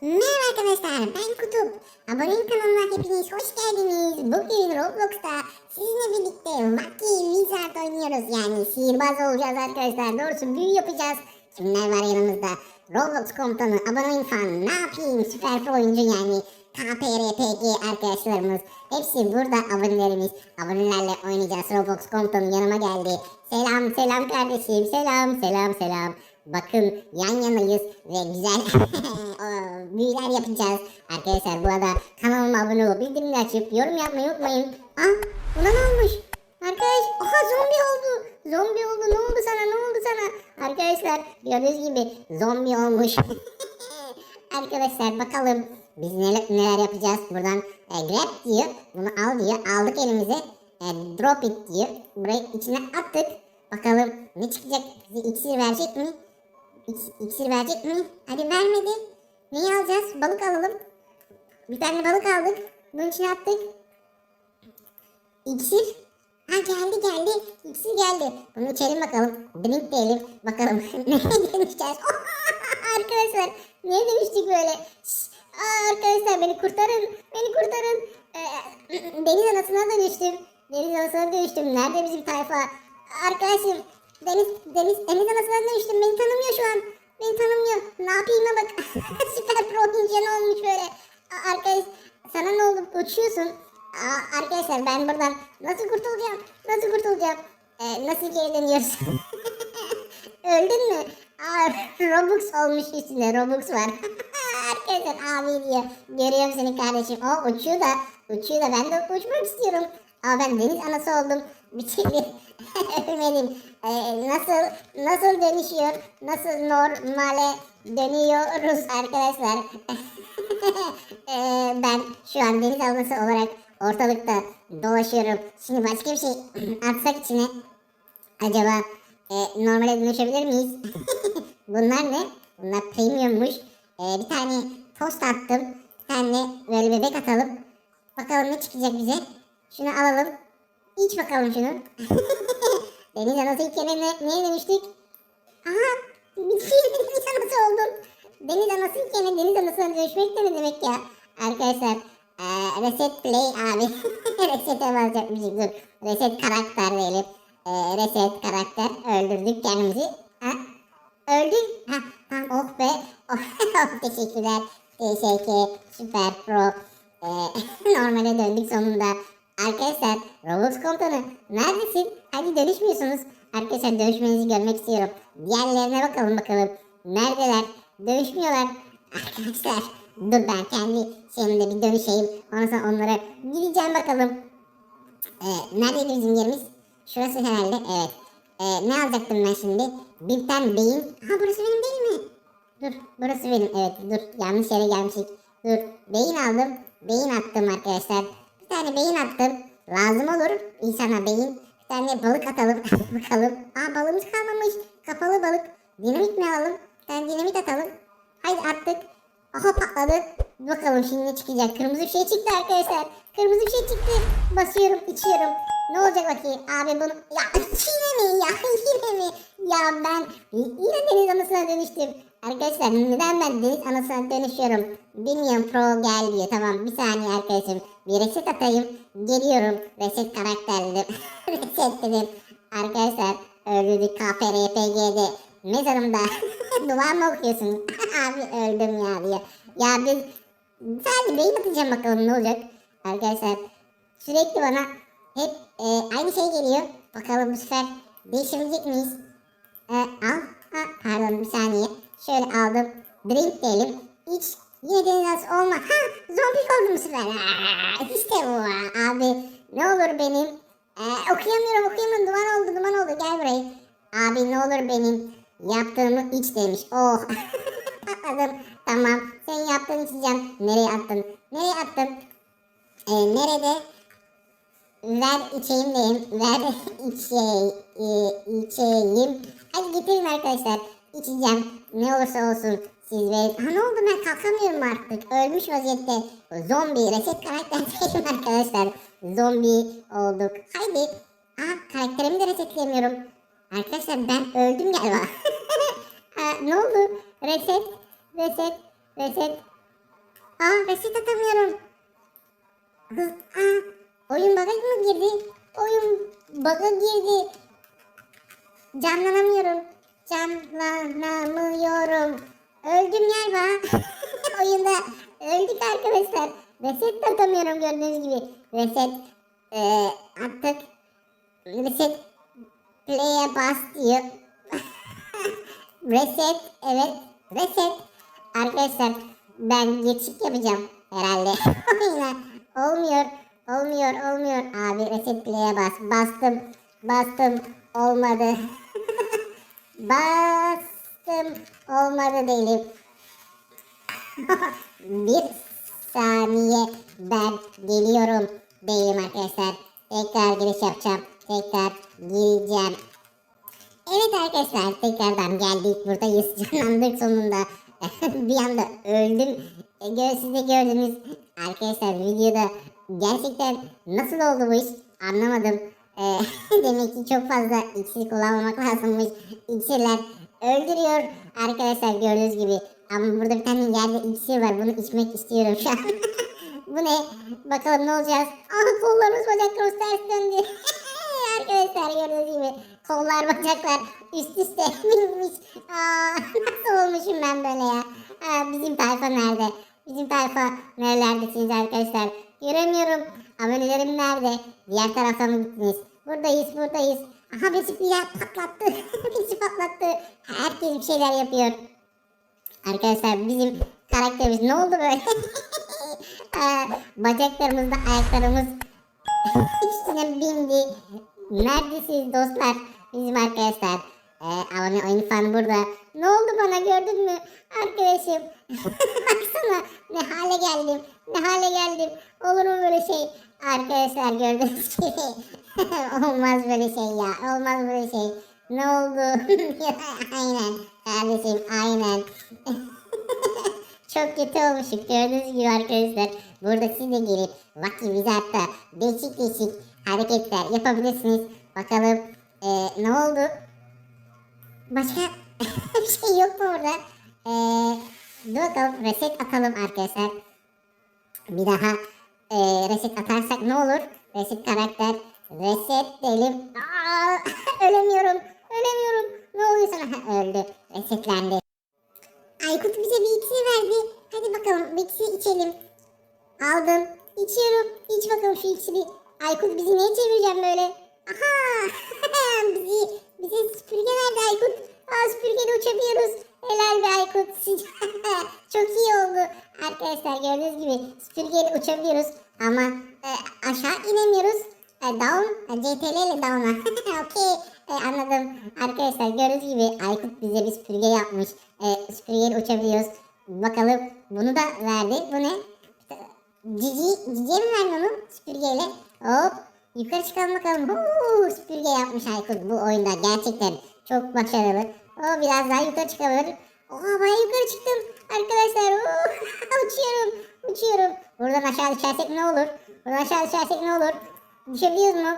Merhaba arkadaşlar ben Kutup. Abone kanalına hepiniz hoş geldiniz. Bugün Roblox'ta sizinle birlikte Lucky Wizard oynuyoruz. Yani sihirbaz olacağız arkadaşlar. Doğrusu büyü yapacağız. Kimler var yanımızda? Roblox komutanı, abone fan, ne yapayım süper oyuncu yani. KPRPG arkadaşlarımız. Hepsi burada abonelerimiz. Abonelerle oynayacağız. Roblox komutanı yanıma geldi. Selam selam kardeşim. Selam selam selam. Bakın yan yanayız ve güzel büyüler yapacağız. Arkadaşlar bu arada kanalıma abone olup bildirimleri açıp yorum yapmayı unutmayın. Aa buna ne olmuş? Arkadaş aha zombi oldu. Zombi oldu ne oldu sana ne oldu sana? Arkadaşlar gördüğünüz gibi zombi olmuş. Arkadaşlar bakalım biz neler, neler yapacağız. Buradan e, grab diyor. Bunu al diyor. Aldık elimize. E, drop it diyor. Burayı içine attık. Bakalım ne çıkacak? Bize iksir verecek mi? İks- İksir verecek mi? Hadi vermedi. Neyi alacağız? Balık alalım. Bir tane balık aldık. Bunun içine attık. İksir. Ha geldi geldi. İksir geldi. Bunu içelim bakalım. Drink diyelim. Bakalım neye dönüşeceğiz. arkadaşlar neye dönüştük böyle? Aa, arkadaşlar beni kurtarın. Beni kurtarın. Ee, deniz anasına dönüştüm. Deniz anasına dönüştüm. Nerede bizim tayfa? Arkadaşım Deniz, Deniz, Deniz anasına dönüştüm. Beni tanımıyor şu an. Beni tanımıyor. Ne yapayım bak. Süper pro ninja olmuş böyle. Arkadaş sana ne oldu? Uçuyorsun. Aa, arkadaşlar ben buradan nasıl kurtulacağım? Nasıl kurtulacağım? Ee, nasıl geri dönüyoruz? Öldün mü? Aa, Robux olmuş üstünde. Robux var. arkadaşlar abi diyor. Görüyorum seni kardeşim. O uçuyor da. Uçuyor da ben de uçmak istiyorum. Aa ben deniz anası oldum. Bir türlü ölmedim. Ee, nasıl nasıl dönüşüyor? Nasıl normale dönüyoruz arkadaşlar? Ee, ben şu an deniz anası olarak ortalıkta dolaşıyorum. Şimdi başka bir şey atsak içine acaba e, normale dönüşebilir miyiz? Bunlar ne? Bunlar premiummuş. E, bir tane tost attım. Bir tane böyle bebek atalım. Bakalım ne çıkacak bize. Şunu alalım. İç bakalım şunu. Deniz anası ilk kere ne, neye dönüştük? Aha! Bir şey deniz anası oldum. Deniz anası ilk kere deniz anasına dönüşmek de ne demek ya? Arkadaşlar eee reset play abi. Reset'e basacakmışız dur. Reset karakter diyelim. Eee reset karakter öldürdük kendimizi. Ha? Öldün. Ha, tamam oh be. Oh, teşekkürler. Teşekkür. Süper pro. Eee normale döndük sonunda. Arkadaşlar Roblox komutanı neredesin? Hadi dönüşmüyorsunuz. Arkadaşlar dönüşmenizi görmek istiyorum. Diğerlerine bakalım bakalım. Neredeler? Dönüşmüyorlar. Arkadaşlar dur ben kendi şeyimde bir dönüşeyim. Ondan sonra onlara gideceğim bakalım. Ee, neredeydi bizim yerimiz? Şurası herhalde evet. Ee, ne alacaktım ben şimdi? Bir tane beyin. Ha burası benim değil mi? Dur burası benim evet dur yanlış yere gelmişik. Dur beyin aldım. Beyin attım arkadaşlar. Bir tane beyin attım. Lazım olur insana beyin. Bir tane balık atalım. Bakalım. Aa balığımız kalmamış. Kapalı balık. Dinamit mi alalım? Bir tane dinamit atalım. Haydi attık. Aha patladı. Bakalım şimdi ne çıkacak. Kırmızı bir şey çıktı arkadaşlar. Kırmızı bir şey çıktı. Basıyorum içiyorum. Ne olacak bakayım? Abi bunu... Ya yine mi ya? Yine mi? Ya ben yine deniz anasına dönüştüm. Arkadaşlar neden ben deniz anasına dönüşüyorum? Bilmiyorum pro gel diyor. Tamam bir saniye arkadaşım. Bir reset atayım. Geliyorum. Reset karakterli. reset. Arkadaşlar öldürdük KPRPG'de. Mezarımda dua mı okuyorsun? Abi öldüm ya diyor. Ya biz sadece beyin atacağım bakalım ne olacak. Arkadaşlar sürekli bana hep e, aynı şey geliyor. Bakalım bu sefer değişebilecek miyiz? E, al. Ha, pardon bir saniye. Şöyle aldım. Drink diyelim. İç. Anası olma. Ha zombi oldum bu sefer. Ha, bu. Abi ne olur benim. E, okuyamıyorum okuyamıyorum. Duman oldu duman oldu. Gel buraya. Abi ne olur benim. Yaptığımı iç demiş. Oh. Patladım. Tamam. Sen yaptığını içeceğim. Nereye attın? Nereye attın? E, nerede? Ver içeyim diyeyim. Ver içey, e, içeyim. Hadi getirin arkadaşlar. İçeceğim. Ne olursa olsun. Siz verin. Ha ne oldu ben kalkamıyorum artık. Ölmüş vaziyette. Zombi. Reset karakter arkadaşlar. Zombi olduk. Haydi. Aa karakterimi de resetleyemiyorum. Arkadaşlar ben öldüm galiba. ha, ne oldu? Reset. Reset. Reset. Aa reset atamıyorum. Hız, aa, oyun bug'a mı girdi? Oyun bug'a girdi. Canlanamıyorum. Canlanamıyorum. Öldüm galiba. Oyunda öldük arkadaşlar. Reset de atamıyorum gördüğünüz gibi. Reset eee attık. Reset play'e bas diyor. reset evet reset. Arkadaşlar ben geçik yapacağım herhalde. Olmuyor. Olmuyor olmuyor. Abi reset play'e bas. Bastım. Bastım. Olmadı. Bastım. Olmadı değilim. Bir saniye ben geliyorum değilim arkadaşlar. Tekrar giriş yapacağım. Tekrar gireceğim. Evet arkadaşlar tekrardan geldik buradayız canlandık sonunda. bir anda öldüm. E, Siz de gördünüz. Arkadaşlar videoda gerçekten nasıl oldu bu iş anlamadım. E, demek ki çok fazla iksir kullanmamak lazımmış. İksirler öldürüyor arkadaşlar gördüğünüz gibi. Ama burada bir tane yerde iksir var bunu içmek istiyorum şu an. bu ne? Bakalım ne olacağız? Aha kollarımız bacaklarımız ters döndü. Arkadaşlar gördüğünüz gibi kollar bacaklar üst üste binmiş. Aa, nasıl olmuşum ben böyle ya? Aa, bizim tayfa nerede? Bizim tayfa nerelerdesiniz arkadaşlar? Göremiyorum. Abonelerim nerede? Diğer tarafa mı gittiniz? Buradayız buradayız. Aha bir yer patlattı. birisi patlattı. Herkes bir şeyler yapıyor. Arkadaşlar bizim karakterimiz ne oldu böyle? Bacaklarımızda ayaklarımız üstüne bindi. Neredesiniz dostlar? Bizim arkadaşlar. Ee, abone oyun fan burada. Ne oldu bana gördün mü? Arkadaşım. Baksana ne hale geldim. Ne hale geldim. Olur mu böyle şey? Arkadaşlar gördüğünüz gibi. Olmaz böyle şey ya. Olmaz böyle şey. Ne oldu? aynen. Kardeşim aynen. Çok kötü olmuşuk gördüğünüz gibi arkadaşlar. Burada siz de gelip vaktinizi hatta değişik değişik hareketler yapabilirsiniz. Bakalım eee, ne oldu? Başka bir şey yok mu orada? Eee dur bakalım reset atalım arkadaşlar. Bir daha eee, reset atarsak ne olur? Reset karakter. Reset. Aa, ölemiyorum. Ölemiyorum. Ne oluyor sana? Öldü. Resetlendi. Aykut bize bir iksir verdi. Hadi bakalım bir iksir içelim. Aldım. İçiyorum. İç bakalım şu iksiri. Aykut bizi niye çevireceğim böyle? Aha! bizi, bize süpürge verdi Aykut. Aa süpürgeyle uçabiliyoruz. Helal be Aykut. Çok iyi oldu. Arkadaşlar gördüğünüz gibi süpürgeyle uçabiliyoruz. Ama e, aşağı inemiyoruz. E, down, e, CTRL ile down'a. Okey. E, anladım. Arkadaşlar gördüğünüz gibi Aykut bize bir süpürge yapmış. E, süpürgeyle uçabiliyoruz. Bakalım bunu da verdi. Bu ne? Cici, Cici'ye mi verdin onu süpürgeyle? Hop yukarı çıkalım bakalım. Huu, süpürge yapmış Aykut bu oyunda gerçekten çok başarılı. O biraz daha yukarı çıkabilir. Oha bayağı yukarı çıktım arkadaşlar. Uçuyorum uçuyorum. Buradan aşağı düşersek ne olur? Buradan aşağı düşersek ne olur? Düşebiliyoruz mu?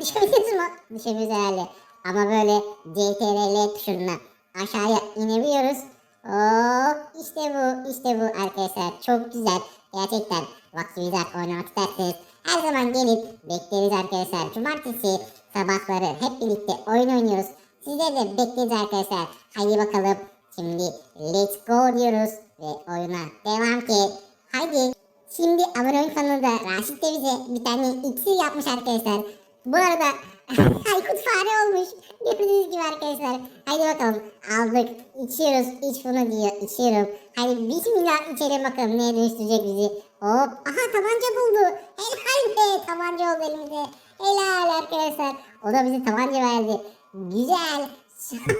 Düşebiliyoruz mu? Düşebiliyoruz herhalde. Ama böyle CTRL tuşuna aşağıya inebiliyoruz. Hop işte bu işte bu arkadaşlar çok güzel gerçekten vaktinizi oynamak isterseniz her zaman gelip bekleriz arkadaşlar cumartesi sabahları hep birlikte oyun oynuyoruz sizleri de bekleriz arkadaşlar haydi bakalım şimdi let's go diyoruz ve oyuna devam ki haydi şimdi abone oyun kanalında Raşit de bir tane iksir yapmış arkadaşlar bu arada Aykut fare olmuş. Gördüğünüz gibi arkadaşlar. Haydi bakalım. Aldık. İçiyoruz. İç bunu diyor. İçiyorum. Hadi bismillah içelim bakalım neye dönüştürecek bizi. Hop. Aha tabanca buldu. Helal be. Tabanca oldu elimize. Helal arkadaşlar. O da bize tabanca verdi. Güzel.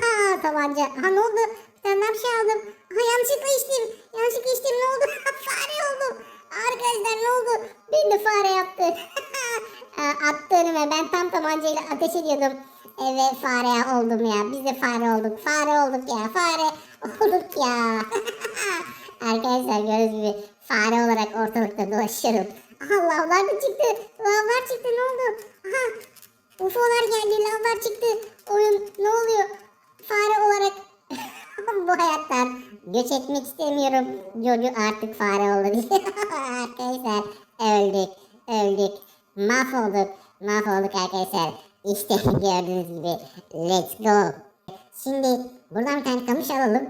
Ha, tabanca. Ha ne oldu? Tane daha bir şey aldım. Ha yanlışlıkla içtim. Yanlışlıkla içtim. Ne oldu? fare oldum. Arkadaşlar ne oldu? Beni de fare yaptı. Attı önüme. Ben tam tabancayla ateş ediyordum. Evet fare oldum ya. Biz de fare olduk. Fare olduk ya. Fare olduk ya. Arkadaşlar gördüğünüz gibi fare olarak ortalıkta dolaşıyorum. Aha lavlar da çıktı. Lavlar çıktı ne oldu? Aha UFO'lar geldi. Lavlar çıktı. Oyun ne oluyor? Fare olarak bu hayattan göç etmek istemiyorum. Jojo artık fare oldu arkadaşlar öldük. Öldük. Mahvolduk. Mahvolduk arkadaşlar. İşte gördüğünüz gibi. Let's go. Şimdi buradan bir tane kamış alalım.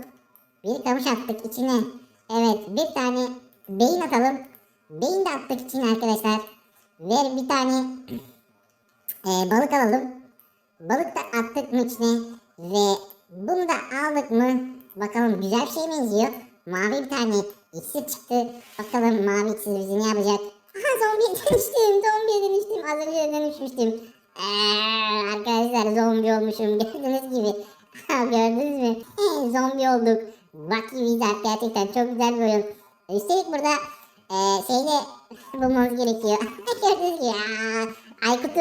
Bir kamış attık içine. Evet bir tane beyin atalım. Beyin de attık içine arkadaşlar. Ve bir tane e, balık alalım. Balık da attık mı içine. Ve bunu da aldık mı? Bakalım güzel bir şey benziyor. Mavi bir tane iksir çıktı. Bakalım mavi iksir bizi ne yapacak? Aha zombiye dönüştüm. Zombiye dönüştüm. Az önce dönüşmüştüm. Eee, arkadaşlar zombi olmuşum. Gördüğünüz gibi. Gördünüz mü? Ee, zombi olduk. Lucky Wizard gerçekten çok güzel bir oyun. Üstelik burada e, şeyde bulmamız gerekiyor. Gördüğünüz gibi. Aa, Aykut'u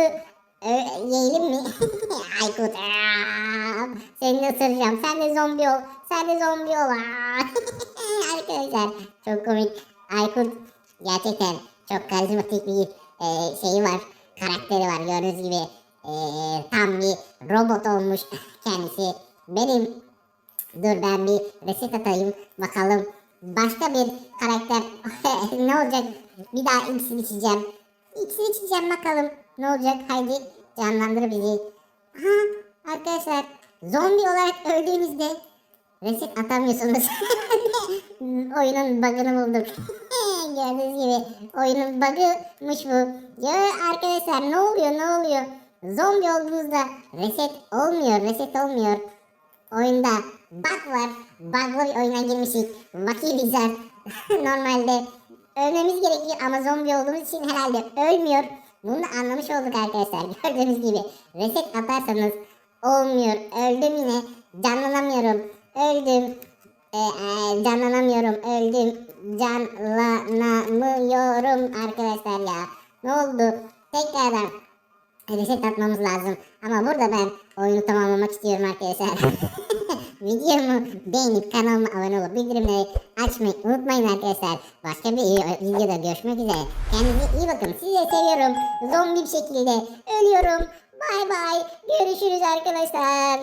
e, yiyelim mi? Aykut. Seni ısıracağım. Sen de zombi ol. Sen de zombi ol. Arkadaşlar çok komik. Aykut gerçekten çok karizmatik bir e, şeyi var. Karakteri var gördüğünüz gibi. E, tam bir robot olmuş kendisi. Benim dur ben bir reset atayım bakalım. Başka bir karakter ne olacak? Bir daha iksir içeceğim. İksir içeceğim bakalım. Ne olacak? Haydi canlandır bizi. Aha arkadaşlar zombi olarak öldüğünüzde reset atamıyorsunuz. Oyunun bug'ını bulduk. Gördüğünüz gibi oyunun bug'ıymış bu. Ya arkadaşlar ne oluyor ne oluyor? Zombi olduğunuzda reset olmuyor reset olmuyor. Oyunda bug var. Bug'lı bir oyuna girmişiz. Lucky Wizard. Normalde ölmemiz gerekiyor ama zombi olduğumuz için herhalde ölmüyor. Bunu da anlamış olduk arkadaşlar. Gördüğünüz gibi reset atarsanız olmuyor. Öldüm yine. Canlanamıyorum. Öldüm. Ee, e, canlanamıyorum. Öldüm. Canlanamıyorum arkadaşlar ya. Ne oldu? Tekrardan reset atmamız lazım. Ama burada ben oyunu tamamlamak istiyorum arkadaşlar. Videomu beğenip kanalıma abone olup bildirimleri açmayı unutmayın arkadaşlar. Başka bir videoda görüşmek üzere. Kendinize iyi bakın. Sizi seviyorum. Zombi bir şekilde ölüyorum. Bay bay. Görüşürüz arkadaşlar.